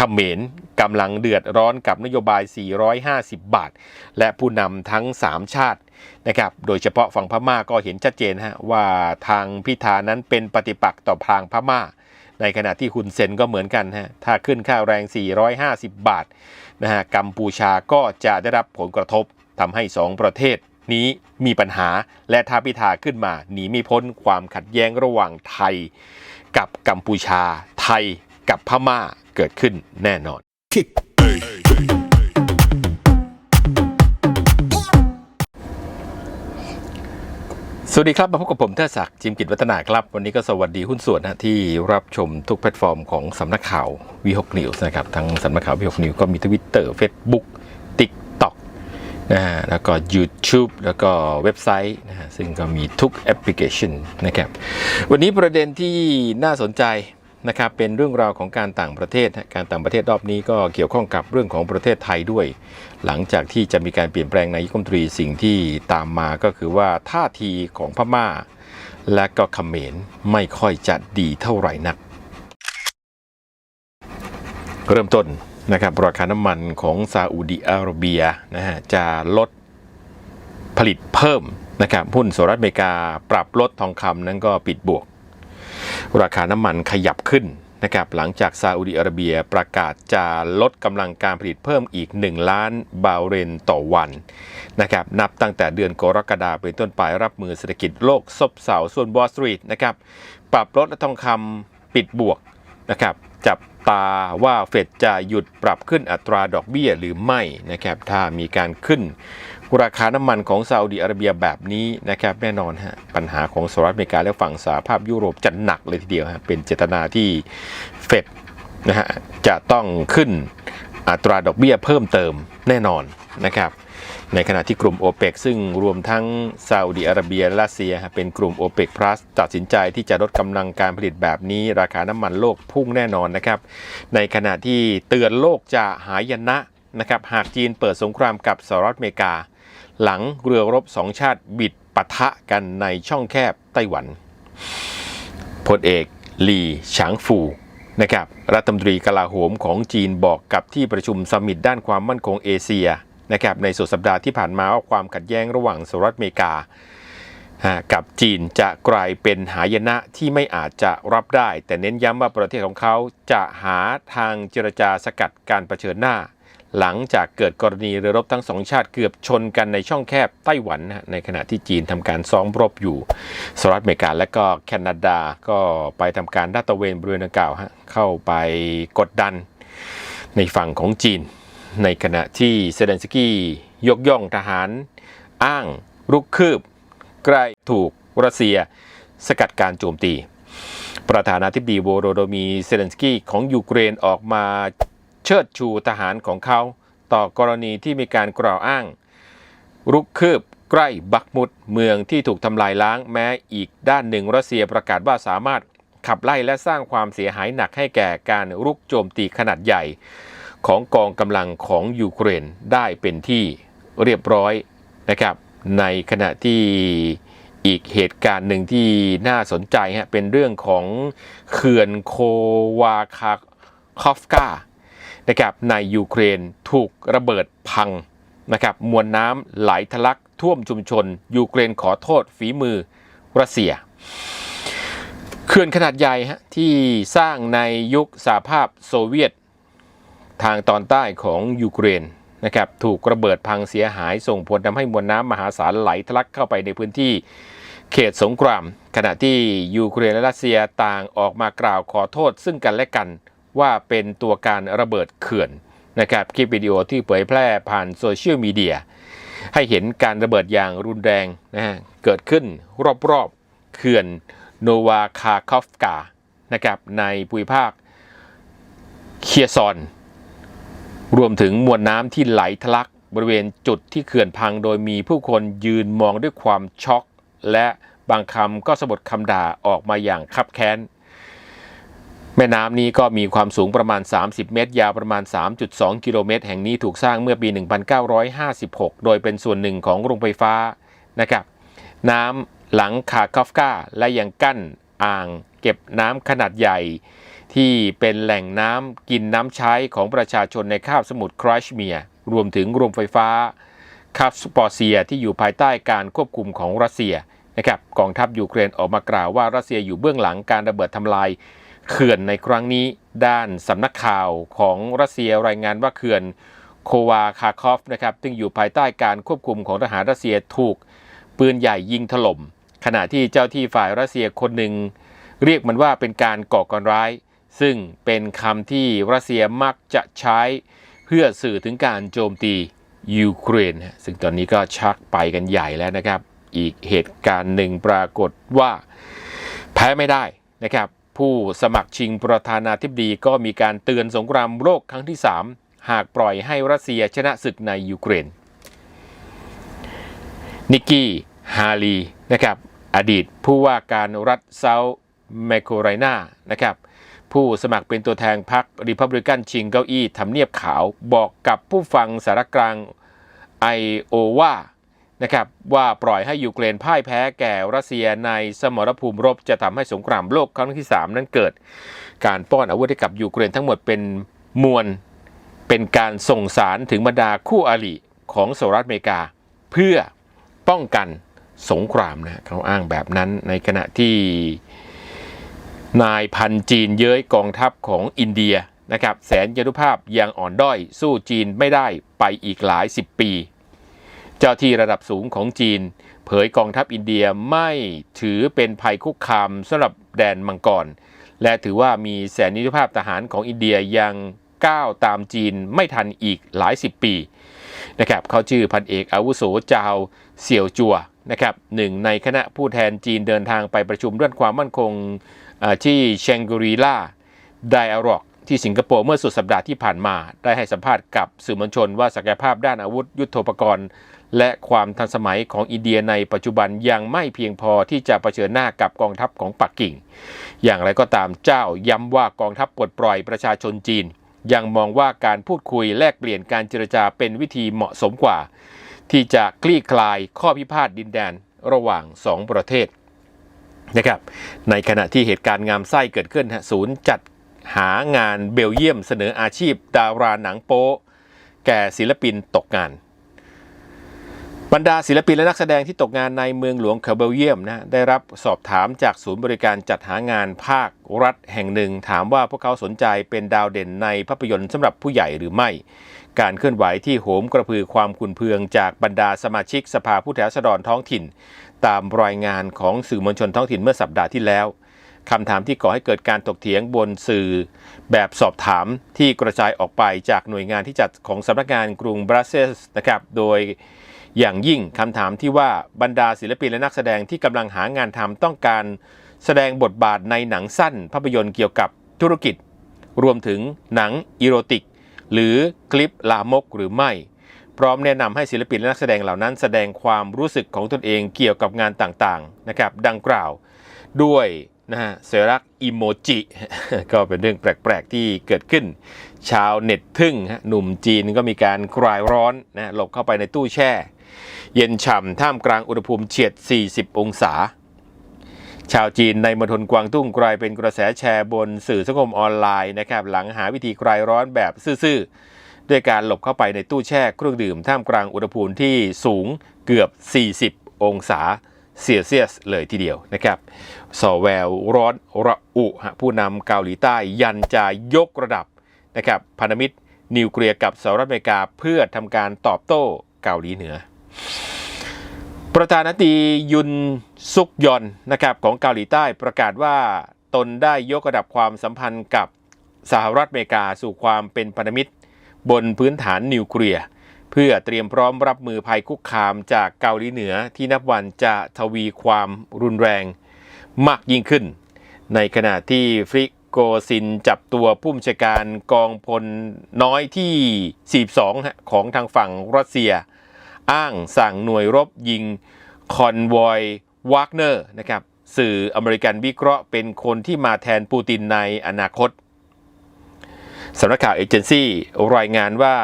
เขมรกำลังเดือดร้อนกับนโยบาย 450 บาท และผู้นำทั้ง 3 ชาตินะครับ โดยเฉพาะฝั่งพม่าก็เห็นชัดเจนฮะว่าทางพิธานั้นเป็นปฏิปักษ์ต่อพางพม่า ในขณะที่คุณเซนก็เหมือนกันฮะ ถ้าขึ้นค่าแรง 450 บาทนะฮะกัมพูชาก็จะได้รับผลกระทบทำให้ 2 ประเทศนี้มีปัญหาและถ้าพิธาขึ้นมาหนีไม่พ้นความขัดแย้งระหว่างไทย กับกัมพูชาไทย กับพม่าเกิดขึ้นแน่นอนสวัสดีครับ มาพบกับผมเทศศักดิ์จิมกิจวัฒนาครับ วันนี้ก็สวัสดีหุ้นส่วนนะที่รับชมทุกแพลตฟอร์มของสำนักข่าววีหกนิวส์นะครับ ทั้งสำนักข่าววีหกนิวก็มีทวิตเตอร์เฟซบุ๊กติ๊กต็อกนะฮะแล้วก็ YouTube แล้วก็เว็บไซต์นะฮะซึ่งก็มีทุกแอปพลิเคชันนะครับ วันนี้ประเด็นที่น่าสนใจ นะครับเป็นเรื่องราวของการต่างประเทศ การต่างประเทศรอบนี้ก็เกี่ยวข้องกับเรื่องของประเทศไทยด้วย หลังจากที่จะมีการเปลี่ยนแปลงนายกรัฐมนตรีสิ่งที่ตามมาก็คือว่าท่าทีของพม่า และก็เขมรไม่ค่อยจะดีเท่าไหร่นัก เริ่มต้นนะครับราคาน้ำมันของซาอุดิอาระเบียนะฮะจะลดผลิตเพิ่มนะครับหุ้นสหรัฐอเมริกาปรับลดทองคำนั้นก็ปิดบวก ราคาน้ำมันขยับขึ้นนะครับหลังจากซาอุดิอาระเบียประกาศจะลดกำลังการผลิตเพิ่มอีก 1 ล้านบาร์เรนต่อวันนะครับนับตั้งแต่เดือนกรกฎาคมเป็นต้นไปรับมือเศรษฐกิจโลกซบเซาส่วนบอสตรีทนะครับปรับลดและทองคำปิดบวกนะครับจับตาว่าเฟดจะหยุดปรับขึ้นอัตราดอกเบี้ยหรือไม่นะครับถ้ามีการขึ้น ราคาน้ำมันของซาอุดิอาระเบียแบบนี้นะครับแน่นอนฮะปัญหาของสหรัฐอเมริกาและฝั่งสหภาพยุโรปจะหนักเลยทีเดียวฮะเป็นเจตนาที่เฟดนะฮะจะต้องขึ้นอัตราดอกเบี้ยเพิ่มเติมแน่นอนนะครับในขณะที่กลุ่ม o p e ปกซึ่งรวมทั้งซาอุดิอาระเบียและรัสเซียฮะเป็นกลุ่ม o p e ป plus ตัดสินใจที่จะลดกำลังการผลิตแบบนี้ ราคาน้ำมันโลกพุ่งแน่นอนนะครับ ในขณะที่เตือนโลกจะหายนะนะครับหากจีนเปิดสงครามกับสหรัฐอเมริกา หลังเรือรบสองชาติบิดปะทะกันในช่องแคบไต้หวันพลเอกหลีฉางฟูนะครับรัฐมนตรีกลาโหมของจีนบอกกับที่ประชุมสมิตด้านความมั่นคงเอเชียนะครับในสุดสัปดาห์ที่ผ่านมาว่าความขัดแย้งระหว่างสหรัฐอเมริกา กับจีนจะกลายเป็นหายนะที่ไม่อาจจะรับได้ แต่เน้นย้ำว่าประเทศของเขาจะหาทางเจรจาสกัดการเผชิญหน้า หลังจากเกิดกรณีเรือรบทั้งสองชาติเกือบชนกันในช่องแคบไต้หวันนะในขณะที่จีนทำการซ้อมรบอยู่สหรัฐอเมริกาและก็แคนาดาก็ไปทำการลาดตระเวนบริเวณดังกล่าวเข้าไปกดดันในฝั่งของจีน ในขณะที่เซเลนสกี้ยกย่องทหาร อ้างรุกคืบ ใกล้ถูกรัสเซียสกัดการโจมตี ประธานาธิบดีโวโรโดมีเซเลนสกี้ของยูเครนออกมา เชิดชูทหารของเขา ต่อกรณีที่มีการกล่าวอ้าง รุกคืบใกล้บักมุดเมืองที่ถูกทำลายล้างแม้อีกด้านหนึ่งรัสเซียประกาศว่าสามารถขับไล่และสร้างความเสียหายหนักให้แก่การรุกโจมตีขนาดใหญ่ ของกองกำลังของยูเครนได้เป็นที่เรียบร้อยนะครับ ในขณะที่อีกเหตุการณ์หนึ่งที่น่าสนใจฮะเป็นเรื่องของเขื่อนโควาคาคอฟกา นะครับในยูเครนถูกระเบิดพังนะครับมวลน้ำไหลทะลักท่วมชุมชน ยูเครนขอโทษฝีมือรัสเซียเขื่อนขนาดใหญ่ฮะที่สร้างในยุคสหภาพโซเวียต ทางตอนใต้ของยูเครนนะครับถูกระเบิดพังเสียหายส่งผลทำให้มวลน้ำมหาศาลไหลทะลักเข้าไปในพื้นที่เขตสงคราม ขณะที่ยูเครนและรัสเซียต่างออกมากล่าวขอโทษซึ่งกันและกัน ว่าเป็นตัวการระเบิดเขื่อนนะครับคลิปวิดีโอที่เผยแพร่ผ่านโซเชียลมีเดียให้เห็นการระเบิดอย่างรุนแรงนะฮะเกิดขึ้นรอบๆเขื่อนโนวาคาคอฟกานะครับในภูมิภาคเคียซอน รวมถึงมวลน้ำที่ไหลทะลักบริเวณจุดที่เขื่อนพังโดยมีผู้คนยืนมองด้วยความช็อก และบางคำก็สะบดคำด่าออกมาอย่างคับแค้น แม่น้ำนี้ก็มีความสูงประมาณ 30 เมตร ยาวประมาณ 3.2 กิโลเมตร แห่งนี้ถูกสร้างเมื่อปี 1956 โดยเป็นส่วนหนึ่งของโรงไฟฟ้านะครับ น้ำหลังคาคอฟกาและยังกั้นอ่าง เก็บน้ำขนาดใหญ่ ที่เป็นแหล่งน้ำกินน้ำใช้ของประชาชนในคาบสมุทรครชเมียร์รวมถึงโรงไฟฟ้าคาบสปอร์เซียที่อยู่ภายใต้การควบคุมของรัสเซียนะครับกองทัพยูเครนออกมากล่าวว่ารัสเซียอยู่เบื้องหลังการระเบิดทำลาย เขื่อนในครั้งนี้ด้านสำนักข่าวของรัสเซียรายงานว่าเขื่อนโควาคาคอฟนะครับซึ่งอยู่ภายใต้การควบคุมของทหารรัสเซียถูกปืนใหญ่ยิงถล่ม ขณะที่เจ้าที่ฝ่ายรัสเซียคนหนึ่ง เรียกมันว่าเป็นการก่อการร้าย ซึ่งเป็นคำที่รัสเซียมักจะใช้เพื่อสื่อถึงการโจมตียูเครนนะซึ่งตอนนี้ก็ชักไปกันใหญ่แล้วนะครับ อีกเหตุการณ์หนึ่งปรากฏว่าแพ้ไม่ได้นะครับ ผู้สมัครชิงประธานาธิบดีก็มีการเตือนสงครามโลกครั้งที่ 3 หากปล่อยให้รัสเซียชนะศึกในยูเครน นิกกี้ฮาลีนะครับอดีตผู้ว่าการรัฐเซาท์แมโคไรนานะครับผู้สมัครเป็นตัวแทนพรรคริพับลิกันชิงเก้าอี้ทำเนียบขาวบอกกับผู้ฟังสารกลางไอโอวา นะครับว่าปล่อยให้ยูเครนพ่ายแพ้แก่รัสเซียในสมรภูมิรบจะทำให้สงครามโลกครั้งที่ 3 นั้นเกิด การป้อนอาวุธให้กับยูเครนทั้งหมดเป็นมวลเป็นการส่งสารถึงบรรดาคู่อริของสหรัฐอเมริกา เพื่อป้องกันสงครามนะเขาอ้างแบบนั้นในขณะที่นายพันจีนเย้ยกองทัพของอินเดียนะครับแสนยานุภาพยังอ่อนด้อยสู้จีนไม่ได้ไปอีกหลายสิบปี เจ้าที่ระดับสูงของจีน เผยกองทัพอินเดียไม่ถือเป็นภัยคุกคามสำหรับแดนมังกร และถือว่ามีแสนยานุภาพทหารของอินเดียยังก้าวตามจีนไม่ทันอีกหลายสิบปีนะครับเขาชื่อพันเอกอาวุโสจาวเสี่ยวจัวนะครับหนึ่งในคณะผู้แทนจีนเดินทางไปประชุมเรื่องความมั่นคงที่เชงกรีลาไดอาร็อกที่สิงคโปร์เมื่อสุดสัปดาห์ที่ผ่านมา ได้ให้สัมภาษณ์กับสื่อมวลชนว่าศักยภาพด้านอาวุธยุโทโธปกรณ์ และความทันสมัยของอินเดียในปัจจุบันยังไม่เพียงพอที่จะะเผชิญหน้ากับกองทัพของปักกิ่ง อย่างไรก็ตามเจ้าย้ำว่ากองทัพปลดปล่อยประชาชนจีน ยังมองว่าการพูดคุยแลกเปลี่ยนการเจรจาเป็นวิธีเหมาะสมกว่า ที่จะคลี่คลายข้อพิพาทดินแดนระหว่างสองประเทศนะครับในขณะที่เหตุการณ์งามไส้เกิดขึ้นศูนย์จัดหางานเบลเยียมเสนออาชีพดาราหนังโป๊แก่ศิลปินตกงาน บรรดาศิลปินและนักแสดงที่ตกงานในเมืองหลวงเคเบลเยียมนะได้รับสอบถามจากศูนย์บริการจัดหางานภาครัฐแห่งหนึ่ง ถามว่าพวกเขาสนใจเป็นดาวเด่นในภาพยนตร์สำหรับผู้ใหญ่หรือไม่ การเคลื่อนไหวที่โหมกระพือความขุนเพืองจากบรรดาสมาชิกสภาผู้แทนราษฎรท้องถิ่น ตามรายงานของสื่อมวลชนท้องถิ่นเมื่อสัปดาห์ที่แล้วคำถามที่ก่อให้เกิดการตกเถียงบนสื่อ แบบสอบถามที่กระจายออกไปจากหน่วยงานที่จัดของสำนักงานกรุงบรัสเซลส์นะครับโดย อย่างยิ่งคำถามที่ว่าบรรดาศิลปินและนักแสดงที่กำลังหางานทำต้องการแสดงบทบาทในหนังสั้น ภาพยนตร์เกี่ยวกับธุรกิจ รวมถึงหนังอีโรติก หรือคลิปลามกหรือไม่ พร้อมแนะนำให้ศิลปินและนักแสดงเหล่านั้น แสดงความรู้สึกของตนเองเกี่ยวกับงานต่างๆนะครับดังกล่าว ด้วยนะฮะเสรักอิโมจิก็เป็นเรื่องแปลก ๆ ที่เกิดขึ้น ชาวเน็ตทึ่งฮะหนุ่มจีนก็มีการคลายร้อนนะหลบเข้าไปในตู้แช่ เย็นฉ่ำท่ามกลางอุณหภูมิเฉียด 40 องศา ชาวจีนในมณฑลกวางตุ้งกลายเป็นกระแสแชร์บนสื่อสังคมออนไลน์นะครับหลังหาวิธีคลายร้อนแบบซื่อๆ ด้วยการหลบเข้าไปในตู้แช่เครื่องดื่มท่ามกลางอุณหภูมิที่สูงเกือบ 40 องศาเซลเซียสเลยทีเดียวนะครับสอแววร้อนระอุผู้นำเกาหลีใต้ยันจะยกระดับนะครับพันธมิตรนิวเคลียร์กับสหรัฐอเมริกาเพื่อทำการตอบโต้เกาหลีเหนือ ประธานาธิบดียุนซุกยอนนะครับของเกาหลีใต้ประกาศว่าตนได้ยกระดับความสัมพันธ์กับสหรัฐอเมริกาสู่ความเป็นพันธมิตร บนพื้นฐานนิวเคลียร์เพื่อเตรียมพร้อมรับมือภัยคุกคามจากเกาหลีเหนือที่นับวันจะทวีความรุนแรงมากยิ่งขึ้น ในขณะที่ฟริโกซินจับตัวผู้บัญชาการกองพลน้อยที่ 42 ของทางฝั่งรัสเซีย อ้างสั่งหน่วยรบยิงคอนวอยวากเนอร์นะครับสื่ออเมริกันวิเคราะห์เป็นคนที่มาแทนปูตินในอนาคตสำนักข่าวเอเจนซี่รายงานว่า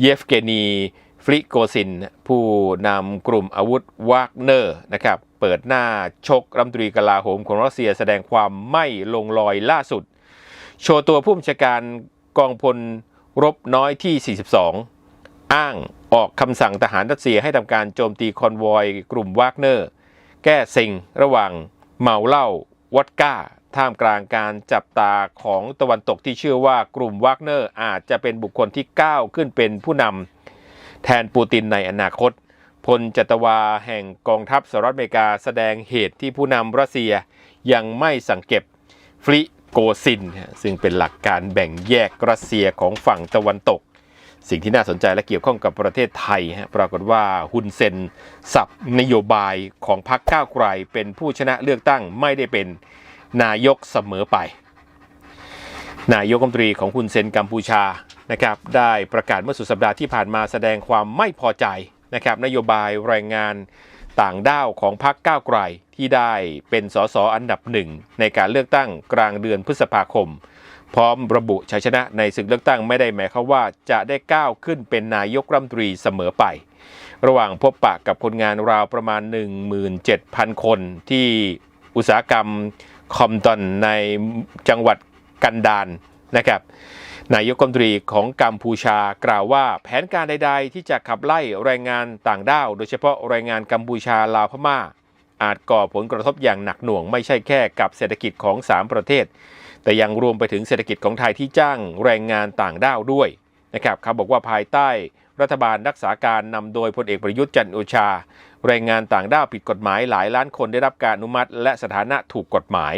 เยฟเกนีฟริโกซิน ผู้นำกลุ่มอาวุธวากเนอร์นะครับเปิดหน้าชกรัฐมนตรีกลาโหมของรัสเซียแสดงความไม่ลงรอยล่าสุด โชว์ตัวผู้บัญชาการกองพลรบน้อยที่ 42 อ้างออกคำสั่งทหารรัสเซียให้ทำการโจมตีคอนวอยกลุ่มวากเนอร์ แก้เซ็งระหว่างเมาเหล้าวอดก้า ท่ามกลางการจับตาของตะวันตกที่เชื่อว่ากลุ่มวากเนอร์อาจจะเป็นบุคคลที่ก้าวขึ้นเป็นผู้นำแทนปูตินในอนาคต พลจัตวาแห่งกองทัพสหรัฐอเมริกาแสดงเหตุที่ผู้นำรัสเซียยังไม่สังเกตฟริโกซิน ซึ่งเป็นหลักการแบ่งแยกรัสเซียของฝั่งตะวันตก สิ่งที่น่าสนใจและเกี่ยวข้องกับประเทศไทยฮะปรากฏว่าฮุนเซนสับนโยบายของพรรคก้าวไกลเป็นผู้ชนะเลือกตั้งไม่ได้เป็นนายกเสมอไป นายกรัฐมนตรีของฮุนเซนกัมพูชานะครับได้ประกาศเมื่อสุดสัปดาห์ที่ผ่านมาแสดงความไม่พอใจนะครับนโยบายแรงงานต่างด้าวของพรรคก้าวไกลที่ได้เป็นสสอันดับหนึ่งในการเลือกตั้งกลางเดือนพฤษภาคม พร้อมระบุชัยชนะในศึกเลือกตั้งไม่ได้หมายความว่าจะได้ก้าวขึ้นเป็นนายกรัฐมนตรีเสมอไป ระหว่างพบปะกับคนงานราวประมาณ 17,000 คนที่อุตสาหกรรมคอมตันในจังหวัดกันดารนะครับนายกรัฐมนตรีของกัมพูชากล่าวว่าแผนการใด ๆ ที่จะขับไล่แรงงานต่างด้าว โดยเฉพาะแรงงานกัมพูชาลาวพม่า อาจก่อผลกระทบอย่างหนักหน่วงไม่ใช่แค่กับเศรษฐกิจของ 3 ประเทศ แต่ยังรวมไปถึงเศรษฐกิจของไทยที่จ้างแรงงานต่างด้าวด้วยนะครับเขาบอกว่าภายใต้รัฐบาลรักษาการนำโดยพลเอกประยุทธ์จันโอชา แรงงานต่างด้าวผิดกฎหมายหลายล้านคนได้รับการอนุมัติ และสถานะถูกกฎหมาย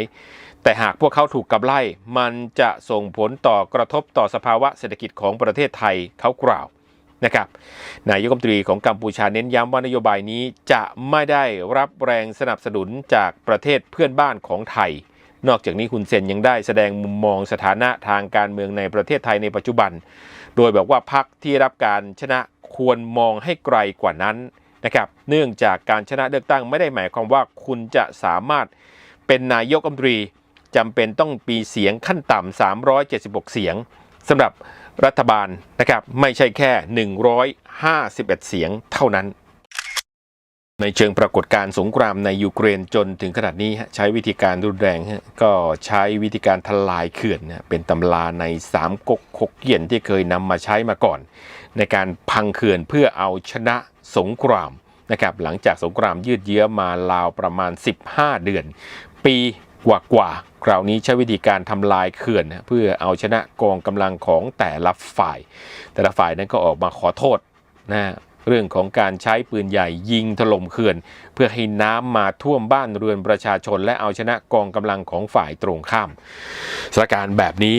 แต่หากพวกเขาถูกกับไล่ มันจะส่งผลต่อกระทบต่อสภาวะเศรษฐกิจของประเทศไทยเขากล่าวนะครับนายกรัฐมนตรีของกัมพูชาเน้นย้ำว่านโยบายนี้จะไม่ได้รับแรงสนับสนุนจากประเทศเพื่อนบ้านของไทย นอกจากนี้คุณเซนยังได้แสดงมุมมองสถานะทางการเมืองในประเทศไทยในปัจจุบัน โดยบอกว่าพรรคที่รับการชนะควรมองให้ไกลกว่านั้นนะครับเนื่องจากการชนะเลือกตั้งไม่ได้หมายความว่าคุณจะสามารถเป็นนายกรัมนตรีจำเป็นต้องมีเสียงขั้นต่ำ 376 เสียงสำหรับรัฐบาลนะครับไม่ใช่แค่ 151 เสียงเท่านั้น ในเชิงปรากฏการ์สงครามในยูเครนจนถึงขนาดนี้ใช้วิธีการรุนแรง ก็ใช้วิธีการทลายเขื่อนเป็นตำราในสามก๊กคกเกี่ยนที่เคยนำมาใช้มาก่อน ในการพังเขื่อนเพื่อเอาชนะสงครามนะครับหลังจากสงครามยืดเยื้อมาราวประมาณ 15 เดือน ปีกว่าๆคราวนี้ใช้วิธีการทำลายเขื่อนเพื่อเอาชนะกองกำลังของแต่ละฝ่าย แต่ละฝ่ายนั้นก็ออกมาขอโทษนะ เรื่องของการใช้ปืนใหญ่ยิงถล่มเขื่อน เพื่อให้น้ำมาท่วมบ้านเรือนประชาชน และเอาชนะกองกำลังของฝ่ายตรงข้ามสถานการณ์แบบนี้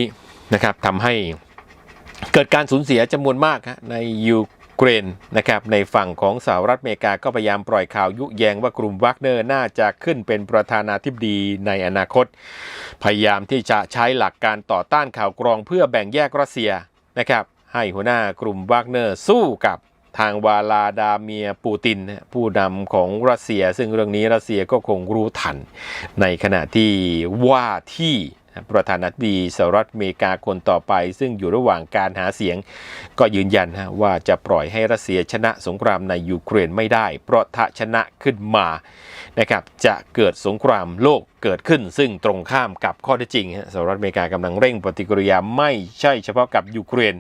นะครับทำให้เกิดการสูญเสียจำนวนมากในยูเครนนะครับในฝั่งของสหรัฐอเมริกาก็พยายามปล่อยข่าวยุแยงว่ากลุ่มวักเนอร์น่าจะขึ้นเป็นประธานาธิบดีในอนาคต พยายามที่จะใช้หลักการต่อต้านข่าวกรองเพื่อแบ่งแยกรัสเซียนะครับให้หัวหน้ากลุ่มวักเนอร์สู้กับ ทางวาลาดาเมียปูตินผู้นำของรัสเซีย ซึ่งเรื่องนี้รัสเซียก็คงรู้ทัน ในขณะที่ว่าที่ ประธานาธิบดีสหรัฐอเมริกาคนต่อไป ซึ่งอยู่ระหว่างการหาเสียง ก็ยืนยันว่าจะปล่อยให้รัสเซียชนะสงครามในยูเครนไม่ได้ เพราะถ้าชนะขึ้นมานะครับจะเกิดสงครามโลกเกิดขึ้น ซึ่งตรงข้ามกับข้อเท็จจริงสหรัฐอเมริกากำลังเร่งปฏิกิริยาไม่ใช่เฉพาะกับยูเครน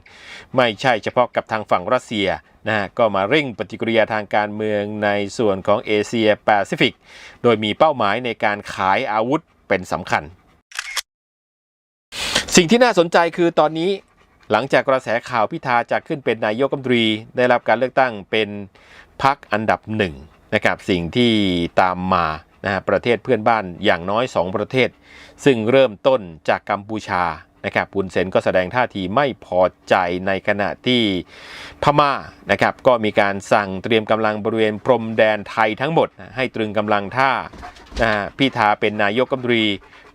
ไม่ใช่เฉพาะกับทางฝั่งรัสเซียนะฮะก็มาเร่งปฏิกิริยาทางการเมืองในส่วนของเอเชียแปซิฟิก โดยมีเป้าหมายในการขายอาวุธเป็นสำคัญ สิ่งที่น่าสนใจคือตอนนี้หลังจากกระแสข่าวพิธาจะขึ้นเป็นนายกรัฐมนตรี ได้รับการเลือกตั้งเป็นพรรคอันดับหนึ่งนะครับสิ่งที่ตามมานะฮะประเทศเพื่อนบ้านอย่างน้อย 2 ประเทศ ซึ่งเริ่มต้นจากกัมพูชานะครับปุนเซนก็แสดงท่าทีไม่พอใจในขณะที่พม่านะครับก็มีการสั่งเตรียมกำลังบริเวณพรมแดนไทยทั้งหมด ให้ตรึงกำลังท่านะพิธาเป็นนายกรัฐมนตรี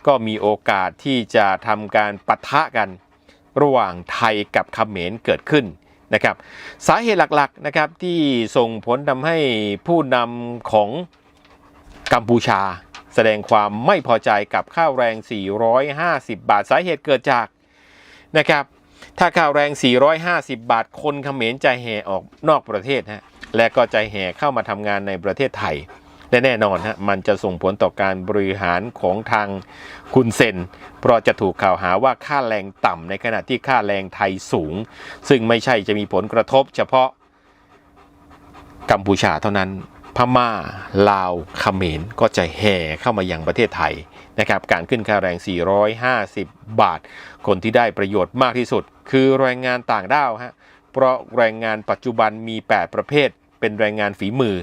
ก็มีโอกาสที่จะทำการปะทะกันระหว่างไทยกับเขมรเกิดขึ้นนะครับสาเหตุหลักๆนะครับที่ส่งผลทำให้ผู้นำของกัมพูชา แสดงความไม่พอใจกับข้าวแรง 450 บาทสาเหตุเกิดจากนะครับถ้าข้าวแรง 450 บาท คนเขมรใจแห่ออกนอกประเทศฮะและก็ใจแห่เข้ามาทำงานในประเทศไทย และแน่นอนฮะมันจะส่งผลต่อการบริหารของทางคุณเซน เพราะจะถูกกล่าวหาว่าค่าแรงต่ำในขณะที่ค่าแรงไทยสูง ซึ่งไม่ใช่จะมีผลกระทบ เฉพาะกัมพูชาเท่านั้นพม่า ลาวเขมรก็จะแห่เข้ามายังประเทศไทยนะครับ การขึ้นค่าแรง 450 บาท คนที่ได้ประโยชน์มากที่สุด คือแรงงานต่างด้าวฮะ เพราะแรงงานปัจจุบันมี 8 ประเภท เป็นแรงงานฝีมือ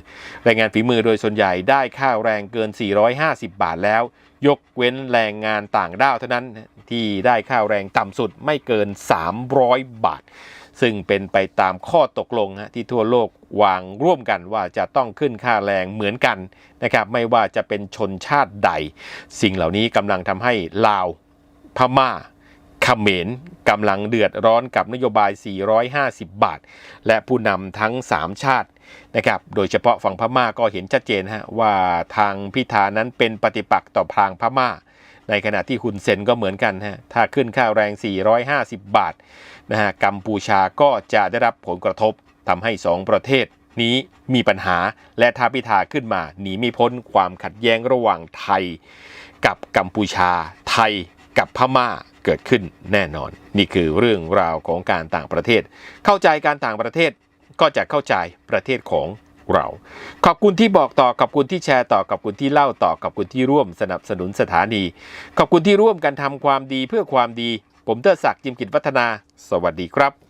แรงงานฝีมือโดยส่วนใหญ่ได้ค่าแรงเกิน 450 บาทแล้ว ยกเว้นแรงงานต่างด้าวเท่านั้นที่ได้ค่าแรงต่ำสุดไม่เกิน 300 บาท ซึ่งเป็นไปตามข้อตกลงที่ทั่วโลกวางร่วมกันว่าจะต้องขึ้นค่าแรงเหมือนกันนะครับไม่ว่าจะเป็นชนชาติใด สิ่งเหล่านี้กำลังทำให้ลาวพม่าเขมรกำลังเดือดร้อนกับนโยบาย 450 บาท และผู้นำทั้ง 3 ชาติ นะครับ โดยเฉพาะฝั่งพม่าก็เห็นชัดเจนฮะว่าทางพิธานั้นเป็นปฏิปักษ์ต่อพางพม่า ในขณะที่คุณเซนก็เหมือนกันฮะ ถ้าขึ้นค่าแรง 450 บาทนะฮะ กัมพูชาก็จะได้รับผลกระทบทำให้ 2 ประเทศนี้มีปัญหาและถ้าพิธาขึ้นมา หนีไม่พ้นความขัดแย้งระหว่างไทย กับกัมพูชา ไทยกับพม่าเกิดขึ้นแน่นอน นี่คือเรื่องราวของการต่างประเทศ เข้าใจการต่างประเทศ ก็จะเข้าใจประเทศของเรา ขอบคุณที่บอกต่อขอบคุณที่แชร์ต่อขอบคุณที่เล่าต่อขอบคุณที่ร่วมสนับสนุนสถานี ขอบคุณที่ร่วมกันทำความดีเพื่อความดี ผมเตอร์ศักดิ์จิมกิจวัฒนา สวัสดีครับ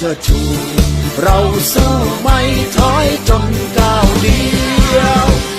ชิดชู เราสู้ไม่ถอยจนก้าวเดียว